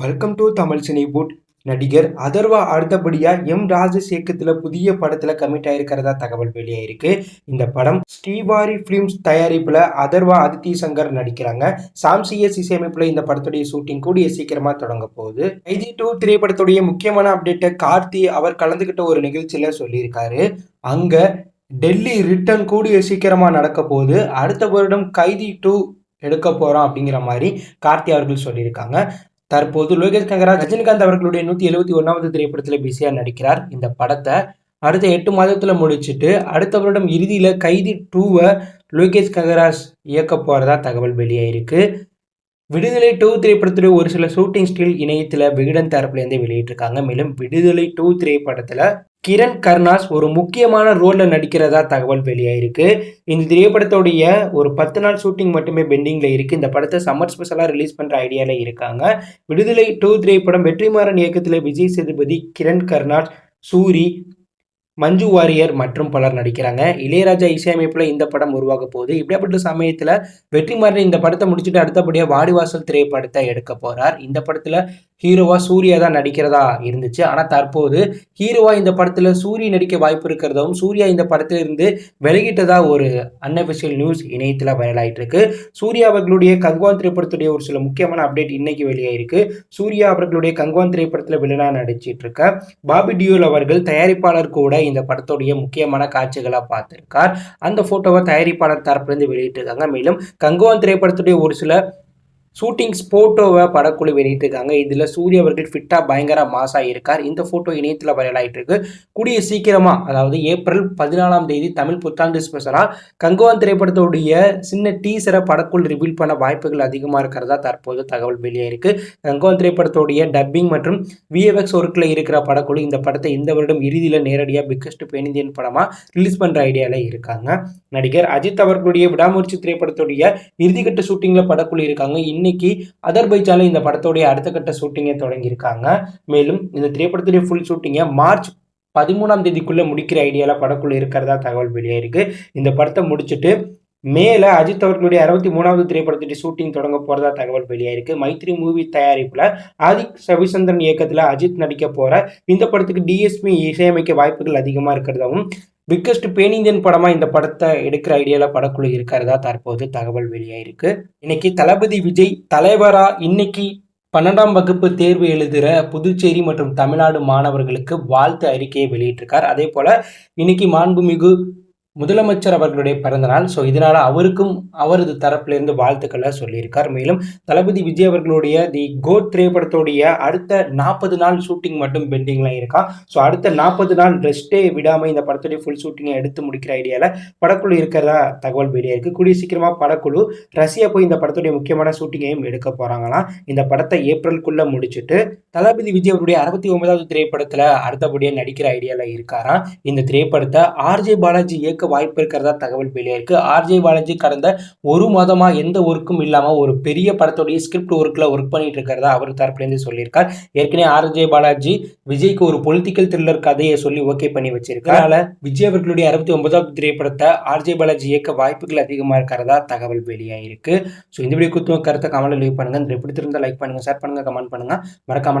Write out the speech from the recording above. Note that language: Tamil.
வெல்கம் டு தமிழ் சினிபுட் நடிகர் அதர்வா அடுத்தபடியா எம் ராஜேஷ் புதிய படத்துல கமிட் ஆயிருக்கிறதா தகவல் வெளியாயிருக்கு. இந்த படம் ஸ்ரீவாரி பிலிம்ஸ் தயாரிப்புல அதர்வா அதித்தி சங்கர் நடிக்கிறாங்க. சாம்சிஎஸ் இசையமைப்புல இந்த படத்துடைய ஷூட்டிங் கூடிய சீக்கிரமா தொடங்க போகுது. ஐதி டூ திரைப்படத்துடைய முக்கியமான அப்டேட்டை கார்த்தி அவர் கலந்துகிட்ட ஒரு நிகழ்ச்சியில சொல்லியிருக்காரு. அங்க டெல்லி ரிட்டர்ன் கூடிய சீக்கிரமா நடக்க போகுது. அடுத்த வருடம் கைதி டூ எடுக்க போகிறோம் அப்படிங்கிற மாதிரி கார்த்தி அவர்கள் சொல்லியிருக்காங்க. தற்போது லோகேஷ் கங்கரா ரஜினிகாந்த் அவர்களுடைய நூற்றி எழுபத்தி ஒன்றாவது திரைப்படத்தில் பிஸியாக நடிக்கிறார். இந்த படத்தை அடுத்த எட்டு மாதத்தில் முடிச்சுட்டு அடுத்த வருடம் இறுதியில் கைதி டூவை லோகேஷ் கங்கராஜ் இயக்க போகிறதா தகவல் வெளியாயிருக்கு விடுதலை டூ திரைப்படத்துடைய ஒரு சில ஷூட்டிங் ஸ்டில் இணையத்தில் விகடன் தரப்புலேருந்து வெளியிட்டிருக்காங்க. மேலும் விடுதலை டூ திரைப்படத்தில் கிரண் கர்னாஸ் ஒரு முக்கியமான ரோலில் நடிக்கிறதா தகவல் வெளியாயிருக்கு. இந்த திரைப்படத்துடைய ஒரு பத்து நாள் ஷூட்டிங் மட்டுமே பெண்டிங்கில் இருக்குது இந்த படத்தை சம்மர் ஸ்பெஷலாக ரிலீஸ் பண்ணுற ஐடியாவில் இருக்காங்க. விடுதலை டூ திரைப்படம் வெற்றிமாறன் இயக்கத்தில் விஜய் சேதுபதி கிரண் கர்னாஸ் சூரி மஞ்சு வாரியர் மற்றும் பலர் நடிக்கிறாங்க. இளையராஜா இசையமைப்பில் இந்த படம் உருவாக போகுது. இப்படியாப்பட்ட சமயத்தில் வெற்றிமாறன் இந்த படத்தை முடிச்சுட்டு அடுத்தபடியாக வாடிவாசல் திரைப்படத்தை எடுக்க போகிறார் இந்த படத்தில் ஹீரோவா சூர்யா தான் நடிக்கிறதா இருந்துச்சு. ஆனால் தற்போது ஹீரோவா இந்த படத்தில் சூரிய நடிக்க வாய்ப்பு இருக்கிறதாவும் சூர்யா இந்த படத்திலிருந்து வெளியிட்டதா ஒரு அன்அபிஷியல் நியூஸ் இணையத்தில் வைரலாயிட்டு இருக்கு சூர்யா அவர்களுடைய கங்குவான் திரைப்படத்துடைய ஒரு சில முக்கியமான அப்டேட் இன்னைக்கு வெளியாயிருக்கு. சூர்யா அவர்களுடைய கங்குவான் திரைப்படத்தில் வில்லனா நடிச்சிட்டு இருக்க பாபி டியூல் அவர்கள் தயாரிப்பாளர் கூட இந்த படத்துடைய முக்கியமான காட்சிகளாக பார்த்துருக்கார். அந்த ஃபோட்டோவை தயாரிப்பாளர் தரப்புலேருந்து வெளியிட்டிருக்காங்க. மேலும் கங்குவான் திரைப்படத்துடைய ஒரு சில ஷூட்டிங் ஃபோட்டோவை படக்குழு வெளியிட்டிருக்காங்க. இதில் சூரிய அவர்கள் ஃபிட்டாக பயங்கர மாசாக இருக்கார். இந்த ஃபோட்டோ இணையத்தில் வைரலாகிட்டு இருக்கு. கூடிய சீக்கிரமாக அதாவது ஏப்ரல் பதினாலாம் தேதி தமிழ் புத்தாண்டு ஸ்பெஷலாக கங்குவான் திரைப்படத்தோடைய சின்ன டீசரை படக்குள் ரிவீல் பண்ண வாய்ப்புகள் அதிகமாக இருக்கிறதா தற்போது தகவல் வெளியாயிருக்கு கங்குவான் திரைப்படத்தோடைய டப்பிங் மற்றும் விஎஃப்எக்ஸ் ஒர்க்கில் இருக்கிற படக்குழு இந்த படத்தை இந்த வருடம் இறுதியில் நேரடியாக பிக்கஸ்ட் பென் இந்தியன் படமாக ரிலீஸ் பண்ணுற ஐடியாவில் இருக்காங்க. நடிகர் அஜித் அவர்களுடைய விடாமுயற்சி திரைப்படத்துடைய இறுதிக்கட்ட ஷூட்டிங்கில் படக்குழு இருக்காங்க. இன்னும் இன்னைக்கு அதர்பைஜானில் இந்த படத்தோடைய அடுத்த கட்ட ஷூட்டிங்கை தொடங்கியிருக்காங்க. மேலும் இந்த திரைப்படத்துடைய ஃபுல் ஷூட்டிங்கை மார்ச் பதிமூணாம் தேதிக்குள்ளே முடிக்கிற ஐடியாவில் படக்குள்ளே இருக்கிறதா தகவல் வெளியாயிருக்கு. இந்த படத்தை முடிச்சுட்டு மேலே அஜித் அவர்களுடைய அறுபத்தி மூணாவது திரைப்படத்துடைய ஷூட்டிங் தொடங்க போறதா தகவல் வெளியாயிருக்கு. மைத்ரி மூவி தயாரிப்பில் ஆதிக் ரவிச்சந்திரன் இயக்கத்தில் அஜித் நடிக்க போகிற இந்த படத்துக்கு டிஎஸ்பி இசையமைக்க வாய்ப்புகள் அதிகமாக இருக்கிறதாவும் பிக்கஸ்ட் பேன் இந்தியன் படமாக இந்த படத்தை எடுக்கிற ஐடியாவில் படக்குழு இருக்கிறதா தற்போது தகவல் வெளியாயிருக்கு. இன்னைக்கு தளபதி விஜய் தலைவரா இன்னைக்கு பன்னெண்டாம் வகுப்பு தேர்வு எழுதுகிற புதுச்சேரி மற்றும் தமிழ்நாடு மாணவர்களுக்கு வாழ்த்து அறிக்கையை வெளியிட்டிருக்கார். அதே போல் இன்னைக்கு மாண்புமிகு முதலமைச்சர் அவர்களுடைய பிறந்தநாள் ஸோ இதனால் அவருக்கும் அவரது தரப்பிலிருந்து வாழ்த்துக்களை சொல்லியிருக்கார். மேலும் தளபதி விஜய் அவர்களுடைய தி கோட் திரைப்படத்துடைய அடுத்த நாற்பது நாள் ஷூட்டிங் மட்டும் பெண்டிங்லாம் இருக்கா. ஸோ அடுத்த நாற்பது நாள் ரெஸ்ட்டே விடாமல் இந்த படத்துடைய ஃபுல் ஷூட்டிங்கை எடுத்து முடிக்கிற ஐடியாவில் படக்குழு இருக்கிறதா தகவல் வெளியே இருக்குது கூடிய சீக்கிரமாக படக்குழு ரஷ்யா போய் இந்த படத்துடைய முக்கியமான ஷூட்டிங்கையும் எடுக்க போகிறாங்களாம் இந்த படத்தை ஏப்ரலுக்குள்ளே முடிச்சுட்டு தளபதி விஜய் அவருடைய அறுபத்தி ஒன்பதாவது திரைப்படத்தில் அடுத்தபடியாக நடிக்கிற ஐடியாவில் இருக்காராம் இந்த திரைப்படத்தை ஆர்ஜே பாலாஜி இயக்க வாய்ப்பு இருக்கிறதா தகவல் வெளியாயிருக்கு ஆர்ஜே பாலாஜி கடந்த ஒரு மாதமாக எந்த ஒர்க்கும் இல்லாமல் ஒரு பெரிய படத்துடைய ஸ்கிரிப்ட் ஒர்க்கில் ஒர்க் பண்ணிட்டு இருக்கிறதா அவர் தரப்புலேருந்து சொல்லியிருக்கார். ஏற்கனவே ஆர்ஜே பாலாஜி விஜய்க்கு ஒரு பொலிட்டிக்கல் த்ரில்லர் கதையை சொல்லி ஓகே பண்ணி வச்சிருக்கார். அதனால் விஜய் அவர்களுடைய அறுபத்தி ஒன்பதாவது திரைப்படத்தை ஆர்ஜே பாலாஜி இயக்க வாய்ப்புகள் அதிகமாக இருக்கிறதா தகவல் வெளியாயிருக்கு ஸோ இந்த வீடியோ குத்துவ கருத்தை கமெண்ட்ல லீவ் பண்ணுங்க. இந்த பிடித்திருந்தால் லைக் பண்ணுங்க ஷேர் பண்ணுங்க கமெண்ட் பண்ணுங்க. மறக்காம